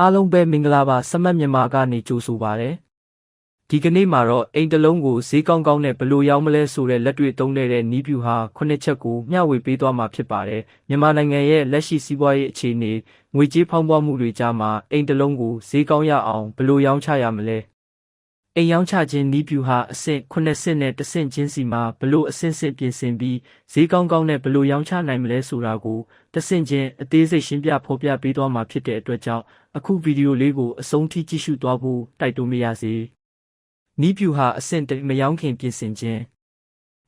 အားလုံးပဲမင်္ဂလာပါစမတ်မြန်မာကနေကြိုဆိုပါရစေဒီကနေ့မှာတော့အိမ်တစ်လုံးကိုဈေးကောင်းကောင်းနဲ့ဘယ်လိုရောင်းမလဲဆိုတဲ့လက်တွေ့သုံးတဲ့နီးပြူဟာခုနှစ်ချက်ကိုမျှဝေပေးသွားမှာဖြစ်ပါတယ်မြန်မာနိုင်ငံရဲ့လက်ရှိစီးပွားရေးအခြေအနေငွေကြေးဖောင်းပွားမှုတွေကြားမှာအိမ်တစ်လုံးကိုဈေးကောင်းရအောင်ဘယ်လိုရောင်းချရမလဲ အိမ်ရောင်းချခြင်းနီးပြူဟာအဆင့်ခုနှစ်ဆင့်နဲ့တစ်ဆင့်ချင်းစီမှာဘလို့အဆင့်ဆင့်ပြင်ဆင်ပြီးဈေးကောင်းကောင်းနဲ့ဘလို့ရောင်းချနိုင်မလဲဆိုတာကိုတစ်ဆင့်ချင်းအသေးစိတ်ရှင်းပြဖော်ပြပေးသွားမှာဖြစ်တဲ့အတွက်ကြောင့်အခုဗီဒီယိုလေးကိုအဆုံးထိကြည့်ရှုသွားဖို့တိုက်တွန်းပါရစေ။နီးပြူဟာအဆင့်တစ်မယောင်းခင်ပြင်ဆင်ခြင်း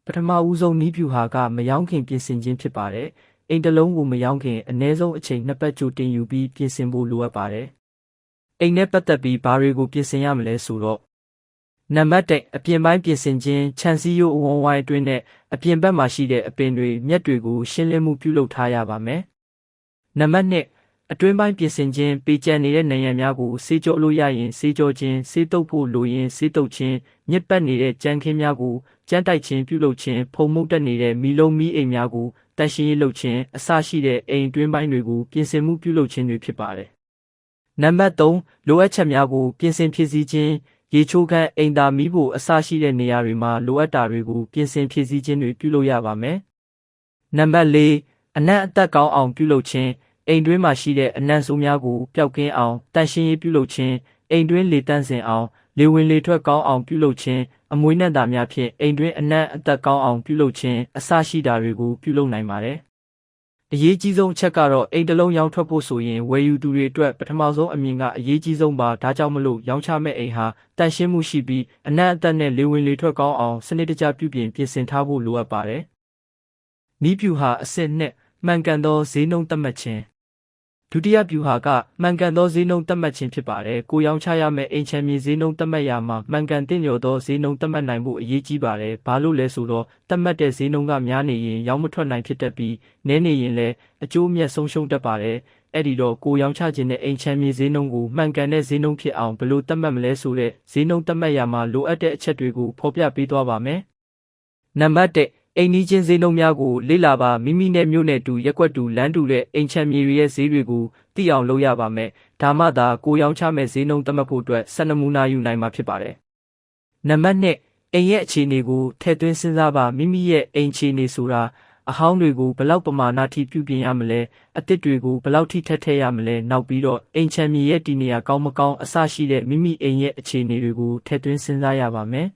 ပထမဦးဆုံးနီးပြူဟာကမယောင်းခင်ပြင်ဆင်ခြင်းဖြစ်ပါတယ်။အိမ်တစ်လုံးကိုမယောင်းခင်အနည်းဆုံးအချိန်နှစ်ပတ်ကြိုတင်ယူပြီးပြင်ဆင်ဖို့လိုအပ်ပါတယ်။အိမ်နဲ့ပတ်သက်ပြီးဘာတွေကိုပြင်ဆင်ရမလဲဆိုတော့ နံပါတ်1အပြင်ပိုင်းပြင်ဆင်ခြင်းခြံစည်းရိုးအဝန်းဝိုင်းအတွင်းနဲ့အပြင်ဘက်မှာရှိတဲ့အပင်တွေမြက်တွေကိုရှင်းလင်းမှုပြုလုပ်ထားရပါမယ်။နံပါတ်2အတွင်းပိုင်းပြင်ဆင်ခြင်းပေကျန်နေတဲ့နေရံများကိုစေးကြောလို့ရရင်စေးကြောခြင်းစေးတုပ်ဖို့လိုရင်စေးတုပ်ခြင်းမြစ်ပတ်နေတဲ့ကြမ်းခင်းများကိုကြမ်းတိုက်ခြင်းပြုလုပ်ခြင်းဖုံမှုတ်တက်နေတဲ့မီလုံးမီအိမ်များကိုတန့်ရှင်းရေးလုပ်ခြင်းအစရှိတဲ့အိမ်အတွင်းပိုင်းတွေကိုပြင်ဆင်မှုပြုလုပ်ခြင်းတွေဖြစ်ပါတယ်။နံပါတ်3လိုအပ်ချက်များကိုပြင်ဆင်ဖြည့်ဆည်းခြင်း ရေချိုးခန်းအိမ်သာမီးဖို့အစရှိတဲ့နေရာတွေမှာလိုအပ်တာတွေကိုပြင်ဆင်ဖြည့်ဆည်းခြင်းတွေပြုလုပ်ရပါမယ်။နံပါတ်4အနံ့အသက်ကောင်းအောင်ပြုလုပ်ခြင်းအိမ်တွင်းမှာရှိတဲ့အနံ့ဆိုးများကိုပျောက်ကင်းအောင်တန့်ရှင်းရေးပြုလုပ်ခြင်းအိမ်တွင်းလေတန့်စင်အောင်လေဝင်လေထွက်ကောင်းအောင်ပြုလုပ်ခြင်းအမွေးနဲ့တာများဖြင့်အိမ်တွင်းအနံ့အသက်ကောင်းအောင်ပြုလုပ်ခြင်းအစရှိတာတွေကိုပြုလုပ်နိုင်ပါတယ်။ အရေးကြီးဆုံးအချက်ကတော့အိမ်တစ်လုံးရောင်းထွက်ဖို့ဆိုရင်ဝယ်ယူသူတွေအတွက်ပထမဆုံးအမြင်ကအရေးကြီးဆုံးပါဒါကြောင့်မလို့ရောင်းချမဲ့အိမ်ဟာတန့်ရှင်းမှုရှိပြီးအနံ့အသက်နဲ့လေဝင်လေထွက်ကောင်းအောင်စနစ်တကျပြုပြင်ပြင်ဆင်ထားဖို့လိုအပ်ပါတယ်။နီးပြူဟာအစစ်နှစ်မှန်ကန်သောဈေးနှုန်းသတ်မှတ်ခြင်း ဒုတိယဗျူဟာကမှန်ကန်သောဈေးနှုန်းသတ်မှတ်ခြင်းဖြစ်ပါတယ်။ကိုရောင်းချရမယ့်အိမ်ချမ်းမြေဈေးနှုန်းသတ်မှတ်ရမှာမှန်ကန်တင့်လျော်သောဈေးနှုန်းသတ်မှတ်နိုင်ဖို့အရေးကြီးပါတယ်။ဘာလို့လဲဆိုတော့သတ်မှတ်တဲ့ဈေးနှုန်းကများနေရင်ရောင်းမထွက်နိုင်ဖြစ်တတ်ပြီးနည်းနေရင်လည်းအကျိုးအမြတ်ဆုံးရှုံးတတ်ပါတယ်။အဲ့ဒီတော့ကိုရောင်းချခြင်းတဲ့အိမ်ချမ်းမြေဈေးနှုန်းကိုမှန်ကန်တဲ့ဈေးနှုန်းဖြစ်အောင်ဘယ်လိုသတ်မှတ်မလဲဆိုတဲ့ဈေးနှုန်းသတ်မှတ်ရမှာလိုအပ်တဲ့အချက်တွေကိုဖော်ပြပေးသွားပါမယ်။နံပါတ်1 အိမ်နီးချင်းဈေးနှုန်းများကိုလေ့လာပါမိမိနဲ့မြို့နယ်တူရက်ွက်တူလမ်းတူတဲ့အိမ်ချမ်းမြေတွေရဲ့ဈေးတွေကိုသိအောင်လုပ်ရပါမယ်။ဒါမှသာကိုရောင်းချမဲ့ဈေးနှုန်းသတ်မှတ်ဖို့အတွက်ဆက်နမူနာယူနိုင်မှာဖြစ်ပါတယ်။နံပါတ်2အိမ်ရဲ့အခြေအနေကိုထည့်သွင်းစဉ်းစားပါမိမိရဲ့အိမ်အခြေအနေဆိုတာအဟောင်းတွေကိုဘလောက်ပမာဏထိပြုပြင်ရမလဲအသစ်တွေကိုဘလောက်ထိထက်ထည့်ရမလဲနောက်ပြီးတော့အိမ်ချမ်းမြေရဲ့တည်နေရာကောင်းမကောင်းအစရှိတဲ့မိမိအိမ်ရဲ့အခြေအနေတွေကိုထည့်သွင်းစဉ်းစားရပါမယ်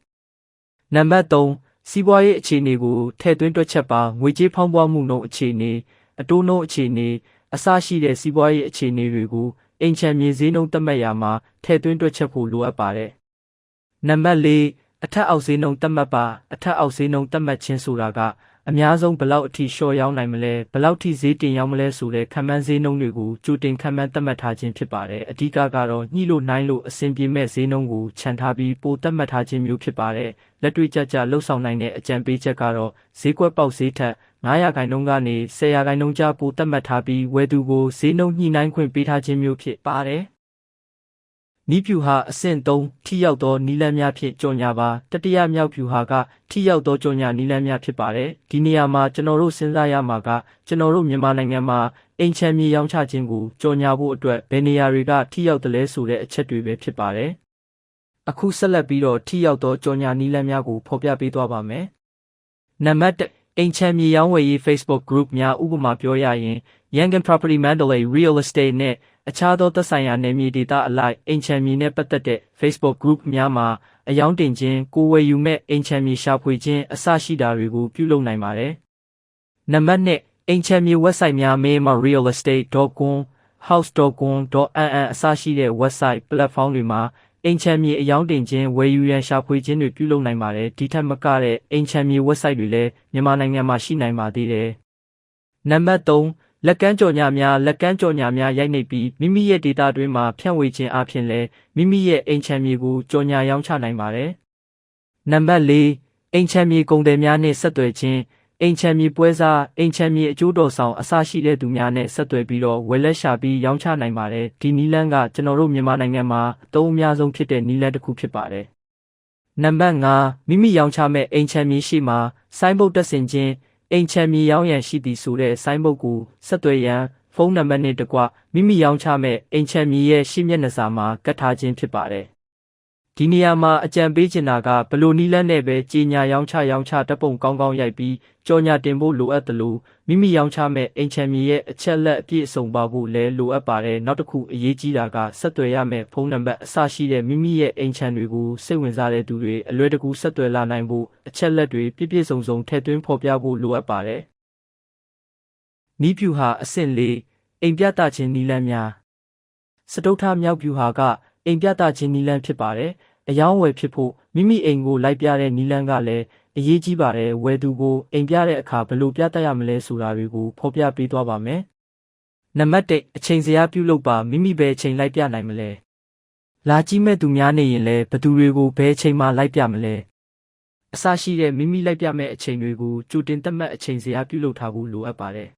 ။နံပါတ်3 စီးပွားရေးအခြေအနေကိုထည့်သွင်းတွက်ချက်ပါငွေကြေးဖောင်းပွားမှုနှုန်းအခြေအနေအတိုးနှုန်းအခြေအနေအစရှိတဲ့စီးပွားရေးအခြေအနေတွေကိုအိမ်ချမ်းမြေဈေးနှုန်းသတ်မှတ်ရမှာထည့်သွင်းတွက်ချက်ဖို့လိုအပ်ပါတယ်။နံပါတ်၄အထက်အောက်ဈေးနှုန်းသတ်မှတ်ပါအထက်အောက်ဈေးနှုန်းသတ်မှတ်ခြင်းဆိုတာက အများဆုံးဘလောက်အထိလျှော့ရောင်းနိုင်မလဲဘလောက်ထိဈေးတင်ရောင်းမလဲဆိုတဲ့ခံမှန်းဈေးနှုန်းတွေကိုကြိုတင်ခံမှန်းသတ်မှတ်ထားခြင်းဖြစ်ပါတယ်အဓိကကတော့ညှိလို့နိုင်လို့အဆင်ပြေမဲ့ဈေးနှုန်းကိုခြံထားပြီးပိုသတ်မှတ်ထားခြင်းမျိုးဖြစ်ပါတယ်လက်တွေ့ကြကြလှုပ်ဆောင်နိုင်တဲ့အကြံပေးချက်ကတော့ဈေးကွက်ပေါက်ဈေးထက်900ခိုင်နှုန်းကနေ1000ခိုင်နှုန်းကြားပိုသတ်မှတ်ထားပြီးဝယ်သူကိုဈေးနှုန်းညှိနှိုင်းခွင့်ပေးထားခြင်းမျိုးဖြစ်ပါတယ် နီးဖြူဟာအဆင့်3ထိရောက်သောနီလန်းများဖြင့်ကြော်ညာပါတတိယမြောက်ဖြူဟာကထိရောက်သောကြော်ညာနီလန်းများဖြစ်ပါတယ်ဒီနေရာမှာကျွန်တော်တို့စဉ်းစားရမှာကကျွန်တော်တို့မြန်မာနိုင်ငံမှာအိမ်ချမ်းမြေရောင်းချခြင်းကိုကြော်ညာဖို့အတွက်ဘယ်နေရာတွေကထိရောက်တယ်လဲဆိုတဲ့အချက်တွေပဲဖြစ်ပါတယ်အခုဆက်လက်ပြီးတော့ထိရောက်သောကြော်ညာနီလန်းများကိုဖော်ပြပေးသွားပါမယ်နံပါတ်1 အိမ်ချမ်းမြေရောင်းဝယ်ရေး Facebook group များဥပမာပြောရရင် Yangon Property Mandalay Real Estate နဲ့အခြားသောသက်ဆိုင်ရာနယ်မြေဒေသအလိုက်အိမ်ချမ်းမြေနဲ့ပတ်သက်တဲ့ Facebook group များမှာအယောင်းတင်ခြင်းကိုဝယ်ယူမဲ့အိမ်ချမ်းမြေရှာဖွေခြင်းအစရှိတာတွေကိုပြုလုပ်နိုင်ပါတယ်။နံပါတ်1အိမ်ချမ်းမြေ website များ myanmarrealestate.com house.com.nn အစရှိတဲ့ website platform တွေမှာ အိမ်ချမ်းမြေအယောင်းတင်ခြင်းဝယ်ယူရန်ရှာဖွေခြင်းတွေပြုလုပ်နိုင်ပါတယ်ဒီထက်မကတဲ့အိမ်ချမ်းမြေ website တွေလည်းမြန်မာနိုင်ငံမှာရှိနိုင်ပါသေးတယ်နံပါတ်3လက်ကမ်းကြော်ညာများလက်ကမ်းကြော်ညာများရိုက်နှိပ်ပြီးမိမိရဲ့ဒေတာတွင်မှဖြန့်ဝေခြင်းအပြင်လည်းမိမိရဲ့အိမ်ချမ်းမြေကိုကြော်ညာရောင်းချနိုင်ပါတယ်နံပါတ်4အိမ်ချမ်းမြေကုန်တယ်များနှင့်ဆက်သွယ်ခြင်း အိမ်ချမ်းမြေပွဲစားအိမ်ချမ်းမြေအကျိုးတော်ဆောင်အစရှိတဲ့သူများနဲ့ဆက်သွယ်ပြီးတော့ဝယ်လက်ရှာပြီးရောင်းချနိုင်ပါတယ်ဒီနီလန်းကကျွန်တော်တို့မြန်မာနိုင်ငံမှာအသုံးအများဆုံးဖြစ်တဲ့နီလန်းတစ်ခုဖြစ်ပါတယ်နံပါတ်5မိမိရောင်းချမဲ့အိမ်ချမ်းမြေရှိမှာစိုင်းဘုတ်တက်ဆင်ခြင်းအိမ်ချမ်းမြေရောင်းရန်ရှိသည်ဆိုတဲ့ဆိုင်းဘုတ်ကိုဆက်သွယ်ရန်ဖုန်းနံပါတ်နဲ့တကွမိမိရောင်းချမဲ့အိမ်ချမ်းမြေရဲ့ရှင်းမျက်နှာစာမှာကတ်ထားခြင်းဖြစ်ပါတယ်။ ဒီနေရာမှာအကြံပေးချင်တာကဘလို့နီးလန်းနဲ့ပဲကြီးညာရောင်းချရောင်းချတပ်ပုံကောင်းကောင်းရိုက်ပြီးကြော်ညာတင်ဖို့လိုအပ်တယ်လို့မိမိရောင်းချမဲ့အိမ်ချမ်းမြေရဲ့အချက်လက်အပြည့်အစုံပါဖို့လည်းလိုအပ်ပါတယ်။နောက်တစ်ခုအရေးကြီးတာကဆက်သွယ်ရမယ့်ဖုန်းနံပါတ်အစရှိတဲ့မိမိရဲ့အိမ်ချမ်းတွေကိုစိတ်ဝင်စားတဲ့သူတွေအလွယ်တကူဆက်သွယ်လာနိုင်ဖို့အချက်လက်တွေပြည့်ပြည့်စုံစုံထည့်သွင်းဖော်ပြဖို့လိုအပ်ပါတယ်။နီးပြူဟာအဆင့်၄အိမ်ပြသခြင်းနီလန်းများစတုထမြောက်ပြူဟာက အိမ်ပြသခြင်းနီလန်းဖြစ်ပါတယ်။အယောင်းဝယ်ဖြစ်ဖို့မိမိအိမ်ကိုလိုက်ပြတဲ့နီလန်းကလည်းအရေးကြီးပါတယ်။ဝယ်သူကိုအိမ်ပြတဲ့အခါဘယ်လိုပြသရမလဲဆိုတာတွေကိုဖော်ပြပေးသွားပါမယ်။နံပါတ်1အချိန်စရာပြုလုပ်ပါမိမိပဲအချိန်လိုက်ပြနိုင်မလဲ။လာကြည့်မဲ့သူများနေရင်လည်းဘသူတွေကိုဘယ်အချိန်မှလိုက်ပြမလဲ။အစရှိတဲ့မိမိလိုက်ပြမဲ့အချိန်တွေကိုကြိုတင်သတ်မှတ်အချိန်စရာပြုလုပ်ထားဖို့လိုအပ်ပါတယ်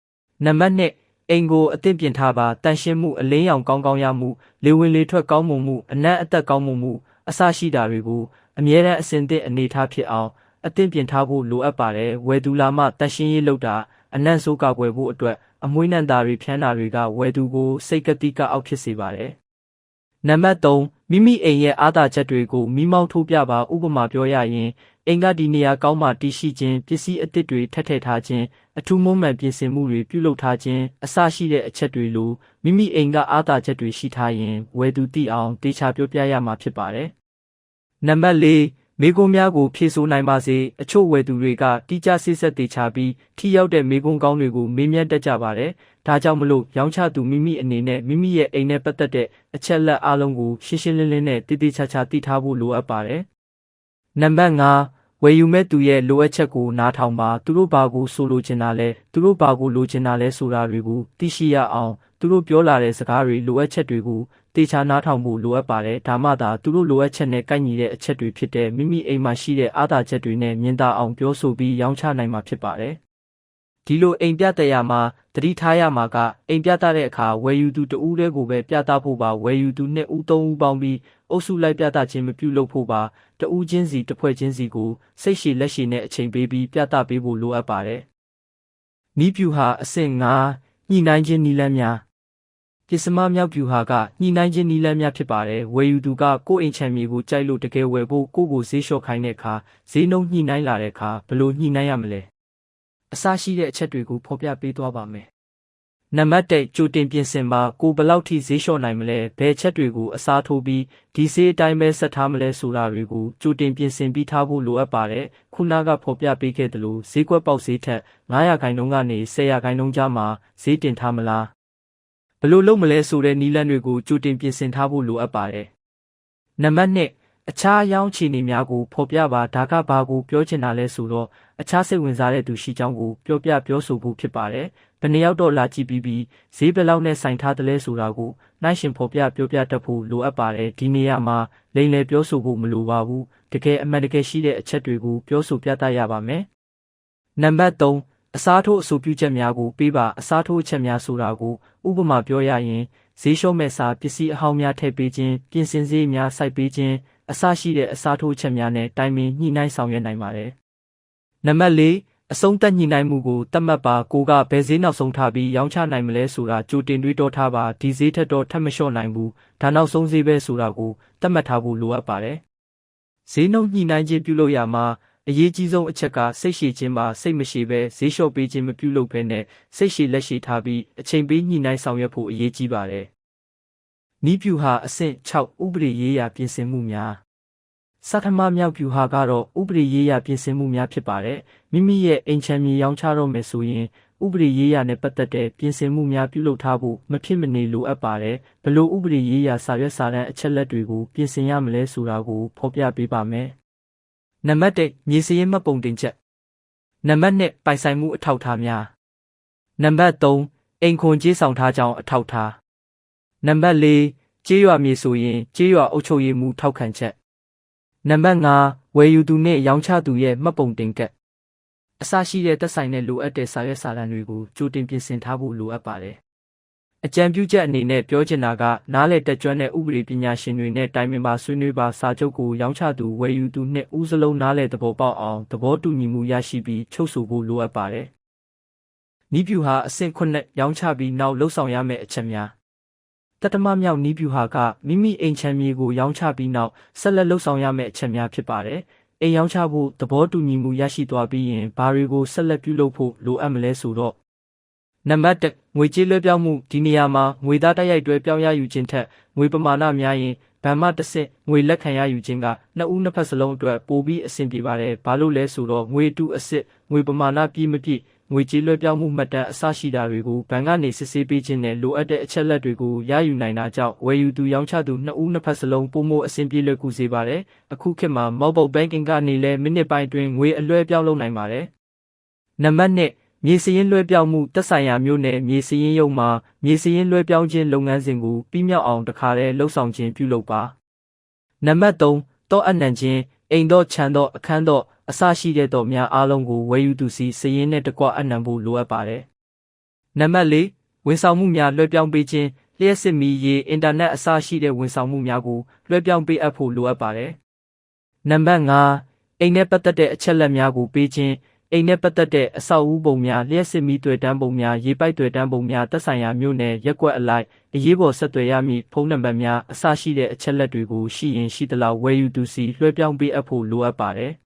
။နံပါတ်2 အိမ်ကိုအသင့်ပြင်ထားပါတန်ရှင်းမှုအလင်းရောင်ကောင်းကောင်းရမှုလေဝင်လေထွက်ကောင်းမွန်မှုအနက်အသက်ကောင်းမွန်မှုအစရှိတာတွေကိုအမြဲတမ်းအစဉ်သင့်အနေထားဖြစ်အောင်အသင့်ပြင်ထားဖို့လိုအပ်ပါတယ်ဝယ်သူလာမှတန်ရှင်းရေးလုပ်တာအနက်ဆိုးကောက်ွယ်ဖို့အတွက်အမွှေးနှံတာတွေဖြန်းတာတွေကဝယ်သူကိုစိတ်ကတိကအောက်ဖြစ်စေပါတယ်နံပါတ်3မိမိအိမ်ရဲ့အားသာချက်တွေကိုမိမောင်းထိုးပြပါဥပမာပြောရရင် အိမ်ကဒီနေရာကောင်းမှတည်ရှိခြင်းပစ္စည်းအသစ်တွေထပ်ထည့်ထားခြင်းအထူးမွမ်းမံပြင်ဆင်မှုတွေပြုလုပ်ထားခြင်းအစရှိတဲ့အချက်တွေလိုမိမိအိမ်ကအားသာချက်တွေရှိထားရင်ဝယ်သူသိအောင်တေချာပြောပြရမှာဖြစ်ပါတယ်။နံပါတ်၄မိကုံးများကိုဖြည့်ဆို့နိုင်ပါစေအချို့ဝယ်သူတွေကတိကျစစ်ဆက်တေချာပြီးထိရောက်တဲ့မိကုံးကောင်းတွေကိုမေးမြန်းတတ်ကြပါတယ်။ဒါကြောင့်မလို့ရောင်းချသူမိမိအနေနဲ့မိမိရဲ့အိမ်နဲ့ပတ်သက်တဲ့အချက်လက်အလုံးကိုရှင်းရှင်းလင်းလင်းနဲ့တည်တည်ချာချာသိထားဖို့လိုအပ်ပါတယ်။ နံပါတ်5ဝယ်ယူမဲ့သူရဲ့လိုအပ်ချက်ကိုနားထောင်ပါသူတို့ဘာကိုဆိုလိုချင်တာလဲသူတို့ဘာကိုလိုချင်တာလဲဆိုတာတွေကိုသိရှိရအောင်သူတို့ပြောလာတဲ့စကားတွေလိုအပ်ချက်တွေကိုတေချာနားထောင်ဖို့လိုအပ်ပါတယ်ဒါမှသာသူတို့လိုအပ်ချက်နဲ့ကိုက်ညီတဲ့အချက်တွေဖြစ်တဲ့မိမိအိမ်မှာရှိတဲ့အားသာချက်တွေနဲ့မြင်သာအောင်ပြောဆိုပြီးရောင်းချနိုင်မှာဖြစ်ပါတယ်ဒီလိုအိမ်ပြတဲ့ရမှာတတိထားရမှာကအိမ်ပြသတဲ့အခါဝယ်ယူသူတဦးတည်းကိုပဲပြသဖို့ပါဝယ်ယူသူနှစ်ဦးသုံးဦးပေါင်းပြီး အုပ်စုလိုက်ပြသခြင်းမပြုလုပ်ဖို့ပါတဦးချင်းစီတစ်ဖွဲ့ချင်းစီကိုစိတ်ရှည်လက်ရှည်နဲ့အချိန်ပေးပြီးပြသပေးဖို့လိုအပ်ပါတယ်။နီးပြူဟာအဆင့်၅ညှိနှိုင်းခြင်းနီလန်းများပစ္စမမြောက်ပြူဟာကညှိနှိုင်းခြင်းနီလန်းများဖြစ်ပါတယ်။ဝယ်ယူသူကကိုယ့်အိမ်ချမ်းမြေကိုကြိုက်လို့တကယ်ဝယ်ဖို့ကိုယ့်ကိုဈေးလျှော့ခိုင်းတဲ့အခါဈေးနှုန်းညှိနှိုင်းလာတဲ့အခါဘယ်လိုညှိနှိုင်းရမလဲ။အစရှိတဲ့အချက်တွေကိုဖော်ပြပေးသွားပါမယ် နံပါတ်1ကြိုတင်ပြင်ဆင်ပါကိုဘယ်လောက်ထိဈေးလျှော့နိုင်မလဲဘယ်ချက်တွေကိုအစားထိုးပြီးဒီဈေးအတိုင်းပဲဆက်ထားမလဲဆိုတာတွေကိုကြိုတင်ပြင်ဆင်ပြီးထားဖို့လိုအပ်ပါတယ်ခုနကဖော်ပြပေးခဲ့သလိုဈေးကွက်ပေါက်ဈေးထက်900ခိုင်နှုန်းကနေ1000ခိုင်နှုန်းကြားမှာဈေးတင်ထားမလားဘယ်လိုလုပ်မလဲဆိုတဲ့နည်းလမ်းတွေကိုကြိုတင်ပြင်ဆင်ထားဖို့လိုအပ်ပါတယ်နံပါတ်2 အခြားရောင်းချီနေများကိုဖော်ပြပါဒါကဘာကိုပြောချင်တာလဲဆိုတော့အခြားစိတ်ဝင်စားတဲ့သူရှိကြောင်းကိုပြောပြပြောဆိုဖို့ဖြစ်ပါတယ်။ဘယ်နှယောက်တော့လာကြည့်ပြီးပြီးဈေးဘယ်လောက်နဲ့ဆိုင်ထားတယ်လဲဆိုတာကိုနိုင်ရှင်ဖော်ပြပြောပြတတ်ဖို့လိုအပ်ပါတယ်။ဒီနေရာမှာလိမ်လည်ပြောဆိုဖို့မလိုပါဘူး။တကယ်အမှန်တကယ်ရှိတဲ့အချက်တွေကိုပြောဆိုပြသရပါမယ်။နံပါတ်3အစားထိုးအဆိုပြုချက်များကိုပေးပါအစားထိုးချက်များဆိုတာကိုဥပမာပြောရရင်ဈေးလျှော့မဲ့စာပစ္စည်းအဟောင်းများထည့်ပေးခြင်းပြင်ဆင်စည်းများစိုက်ပေးခြင်း အစရှိတဲ့အစားထိုးချက်များနဲ့တိုင်ပင်ညှိနှိုင်းဆောင်ရွက်နိုင်ပါတယ်။နံပါတ်၄အဆုံးသက်ညှိနှိုင်းမှုကိုတတ်မှတ်ပါကိုကဘယ်ဈေးနောက်ဆုံးထားပြီးရောင်းချနိုင်မလဲဆိုတာကြိုတင်တွေးတောထားပါဒီဈေးထက်တော့ထပ်မလျှော့နိုင်ဘူးဒါနောက်ဆုံးဈေးပဲဆိုတာကိုတတ်မှတ်ထားဖို့လိုအပ်ပါတယ်။ဈေးနှုန်းညှိနှိုင်းခြင်းပြုလုပ်ရမှာအရေးကြီးဆုံးအချက်ကစိတ်ရှည်ခြင်းပါစိတ်မရှိဘဲဈေးလျှော့ပေးခြင်းမပြုလုပ်ဘဲနဲ့စိတ်ရှည်လက်ရှိထားပြီးအချိန်ပေးညှိနှိုင်းဆောင်ရွက်ဖို့အရေးကြီးပါတယ်။ နီးပြူဟာအဆင့်6ဥပဒေရေးရာပြင်ဆင်မှုများစထမမြောက်ပြူဟာကတော့ဥပဒေရေးရာပြင်ဆင်မှုများဖြစ်ပါတယ်မိမိရဲ့အိမ်ချမ်းမြေရောင်းချတော့မယ်ဆိုရင်ဥပဒေရေးရာနဲ့ပတ်သက်တဲ့ပြင်ဆင်မှုများပြုလုပ်ထားဖို့မဖြစ်မနေလိုအပ်ပါတယ်ဘလို့ဥပဒေရေးရာစာရွက်စာတမ်းအချက်လက်တွေကိုပြင်ဆင်ရမလဲဆိုတာကိုဖော်ပြပေးပါမယ်နံပါတ်1မြေစရင်မှတ်ပုံတင်ချက်နံပါတ်2ပိုင်ဆိုင်မှုအထောက်အထားများနံပါတ်3အိမ်ခွန်ကြေးဆောင်ထားကြောင်းအထောက်အထား နံပါတ်4ကြေးရွာမြေဆိုရင်ကြေးရွာအုပ်ချုပ်ရေးမှုထောက်ခံချက်နံပါတ်5ဝယ်ယူသူနဲ့ရောင်းချသူရဲ့မှတ်ပုံတင်ကတ်အစရှိတဲ့သက်ဆိုင်တဲ့လိုအပ်တဲ့စာရွက်စာတမ်းတွေကိုကြိုတင်ပြင်ဆင်ထားဖို့လိုအပ်ပါတယ်။အကြံပြုချက်အနေနဲ့ပြောချင်တာကနားလေတက်ကြွတဲ့ဥပဒေပညာရှင်တွေနဲ့တိုင်ပင်ပါဆွေးနွေးပါစာချုပ်ကိုရောင်းချသူဝယ်ယူသူနဲ့ဦးစလုံးနားလေသဘောပေါက်အောင်သဘောတူညီမှုရရှိပြီးချုပ်ဆိုဖို့လိုအပ်ပါတယ်။နီးပြူဟာအဆင့်9ရောင်းချပြီးနောက်လှုပ်ဆောင်ရမယ့်အချက်များ တတမမြောက်နီးပြူဟာကမိမိအိမ်ချမ်းမြေကိုရောင်းချပြီးနောက်ဆက်လက်လှုပ်ဆောင်ရမယ့်အချက်များဖြစ်ပါတယ်အိမ်ရောင်းချဖို့သဘောတူညီမှုရရှိသွားပြီးရင်ဘာတွေကိုဆက်လက်ပြုလုပ်ဖို့လိုအပ်မလဲဆိုတော့နံပါတ်1ငွေကြေးလွှဲပြောင်းမှုဒီနေရာမှာငွေသားတိုက်ရိုက်တွဲပြောင်းရယူခြင်းထက်ငွေပမာဏများရင်ဗန်မတစ်ဆင့်ငွေလက်ခံရယူခြင်းကနှစ်ဦးနှစ်ဖက်စလုံးအတွက်ပိုပြီးအဆင်ပြေပါတယ်။ဘာလို့လဲဆိုတော့ငွေတူအစစ်ငွေပမာဏပြည့်မပြည့် ငွေကြေးလွှဲပြောင်းမှုမှတ်တမ်းအစရှိတာတွေကိုဘဏ်ကနေစစ်ဆေးပေးခြင်းနဲ့လိုအပ်တဲ့အချက်လက်တွေကိုရယူနိုင်တာကြောင့်ဝယ်ယူသူရောင်းချသူနှစ်ဦးနှစ်ဖက်စလုံးပုံမှုအဆင်ပြေလွယ်ကူစေပါတယ်။အခုခေတ်မှာ mobile banking ကနေလည်းမိနစ်ပိုင်းတွင်ငွေအလွှဲပြောင်းလုပ်နိုင်ပါတယ်။နံပါတ်1မြေစရင်လွှဲပြောင်းမှုတက်ဆိုင်ရာမျိုးနဲ့မြေစရင်ရုံမှာမြေစရင်လွှဲပြောင်းခြင်းလုပ်ငန်းစဉ်ကိုပြီးမြောက်အောင်တခါတည်းလှုပ်ဆောင်ခြင်းပြုလုပ်ပါနံပါတ်3တောအနှံခြင်းအိမ်တော့ခြံတော့အခန်းတော့ အစရှိတဲ့တော့များအားလုံးကိုဝယ်ယူသူစီစရင်နဲ့တကွအနှံဖို့လိုအပ်ပါတယ်နံပါတ်4ဝန်ဆောင်မှုများလွှဲပြောင်းပေးခြင်းလျှက်စစ်မီရေအင်တာနက်အစရှိတဲ့ဝန်ဆောင်မှုများကိုလွှဲပြောင်းပေးအပ်ဖို့လိုအပ်ပါတယ်နံပါတ်5အိမ်နဲ့ပတ်သက်တဲ့အချက်လက်များကိုပေးခြင်းအိမ်နဲ့ပတ်သက်တဲ့အဆောက်အဦပုံများလျှက်စစ်မီတွေ့တန်းပုံများရေပိုက်တွေ့တန်းပုံများတက်ဆိုင်ရာမျိုးနဲ့ရက်ွက်အလိုက်အရေးပေါ်ဆက်သွယ်ရမည့်ဖုန်းနံပါတ်များအစရှိတဲ့အချက်လက်တွေကိုရှိရင်ရှိသလောက်ဝယ်ယူသူစီလွှဲပြောင်းပေးအပ်ဖို့လိုအပ်ပါတယ်။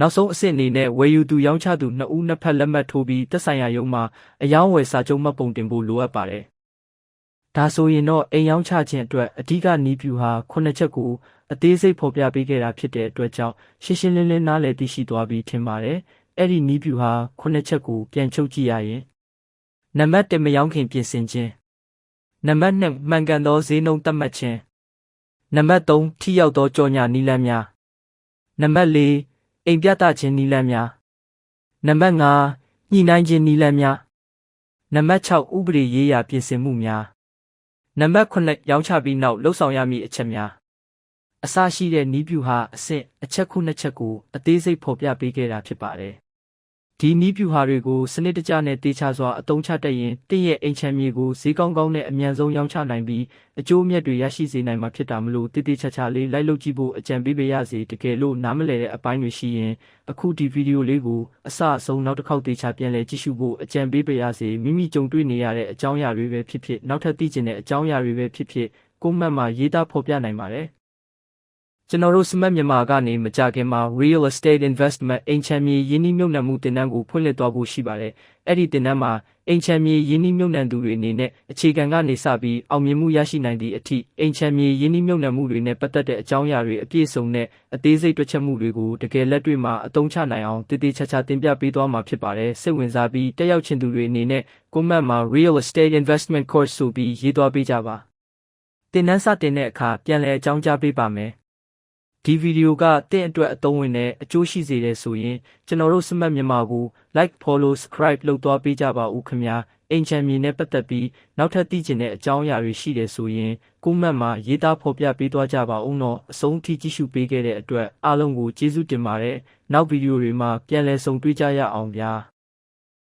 နောက်ဆုံးအဆင့်အနေနဲ့ဝယ်ယူသူရောင်းချသူနှစ်ဦးနှစ်ဖက်လက်မှတ်ထိုးပြီးတက်ဆိုင်ရာရုံးမှာအယောင်းဝယ်စာချုပ်မှတ်ပုံတင်ဖို့လိုအပ်ပါတယ်။ဒါဆိုရင်တော့အိမ်ရောင်းချခြင်းအတွက်အဓိကနီးပြူဟာခုနှစ်ချက်ကိုအသေးစိတ်ဖော်ပြပေးခဲ့တာဖြစ်တဲ့အတွက်ကြောင့်ရှင်းရှင်းလင်းလင်းနားလည်သိရှိသွားပြီးထင်ပါတယ်။အဲ့ဒီနီးပြူဟာခုနှစ်ချက်ကိုပြန်ချုပ်ကြည့်ရရင်နံပါတ်1မယောင်းခင်ပြင်ဆင်ခြင်းနံပါတ်2မှန်ကန်သောဈေးနှုန်းသတ်မှတ်ခြင်းနံပါတ်3ထိရောက်သောကြော်ညာနီလန်းများနံပါတ်4 အိမ်ပြသခြင်းနီလန်းများနံပါတ်5ညှိနှိုင်းခြင်းနီလန်းများနံပါတ်6ဥပဒေရေးရာပြင်ဆင်မှုများနံပါတ်9ရောင်းချပြီးနောက်လှုပ်ဆောင်ရမည့်အချက်များအစရှိတဲ့နီးပြူဟာအဆင့်အချက်ခုနှစ်ချက်ကိုအသေးစိတ်ဖော်ပြပေးခဲ့တာဖြစ်ပါတယ် ဒီနီးပြူဟာတွေကိုစနစ်တကျနဲ့တေချာစွာအသုံးချတတ်ရင်တင့်ရဲ့အိမ်ချမ်းမြေကိုဈေးကောင်းကောင်းနဲ့အမြန်ဆုံးရောင်းချနိုင်ပြီးအကျိုးအမြတ်တွေရရှိစေနိုင်မှာဖြစ်တာမလို့တိတိကျကျလေးလိုက်လုပ်ကြည့်ဖို့အကြံပေးပေးရစေတကယ်လို့နားမလည်တဲ့အပိုင်းတွေရှိရင်အခုဒီဗီဒီယိုလေးကိုအစအဆုံးနောက်တစ်ခေါက်တေချာပြန်လည်ကြည့်ရှုဖို့အကြံပေးပေးရစေမိမိကြုံတွေ့နေရတဲ့အကြောင်းအရာတွေပဲဖြစ်ဖြစ်နောက်ထပ်သိချင်တဲ့အကြောင်းအရာတွေပဲဖြစ်ဖြစ်ကိုမတ်မှာရေးသားဖော်ပြနိုင်ပါတယ် ကျွန်တော်တို့စမတ်မြန်မာကနေမကြခင်မှာ real estate investment အိမ်ချမ်းမြေယင်းနှိမ့်မြုပ်နှံမှုတင်နန်းကိုဖွင့်လှစ်သွားဖို့ရှိပါတယ်။အဲ့ဒီတင်နန်းမှာအိမ်ချမ်းမြေယင်းနှိမ့်မြုပ်နှံသူတွေအနေနဲ့အခြေခံကနေစပြီးအောင်မြင်မှုရရှိနိုင်သည့်အထိအိမ်ချမ်းမြေယင်းနှိမ့်မြုပ်နှံမှုတွေနဲ့ပတ်သက်တဲ့အကြောင်းအရာတွေအပြည့်စုံနဲ့အသေးစိတ်တွက်ချက်မှုတွေကိုတကယ်လက်တွေ့မှာအသုံးချနိုင်အောင်တည်တည်ချာချာတင်ပြပေးသွားမှာဖြစ်ပါတယ်။စိတ်ဝင်စားပြီးတက်ရောက်ချင်သူတွေအနေနဲ့ comment မှာ real estate investment course ဆိုပြီးရေးသွားပေးကြပါ။တင်နန်းစတင်တဲ့အခါပြန်လည်အကြောင်းကြားပေးပါမယ်။ ဒီဗီဒီယိုကတင့်အတွက်အသုံးဝင်တဲ့အကျိုးရှိစေတယ်ဆိုရင်ကျွန်တော်တို့စမတ်မြန်မာကို like follow subscribe လုပ်သွားပေးကြပါဦးခင်ဗျာအင်ချန်မြေနဲ့ပတ်သက်ပြီးနောက်ထပ်သိချင်တဲ့အကြောင်းအရာတွေရှိတယ်ဆိုရင်ကိုမတ်မှာရေးသားဖော်ပြပေးသွားကြပါဦးနော်အဆုံးထိကြည့်ရှုပေးခဲ့တဲ့အတွက်အားလုံးကိုကျေးဇူးတင်ပါတယ်နောက်ဗီဒီယိုတွေမှာပြန်လည်ဆုံတွေ့ကြရအောင်ဗျာ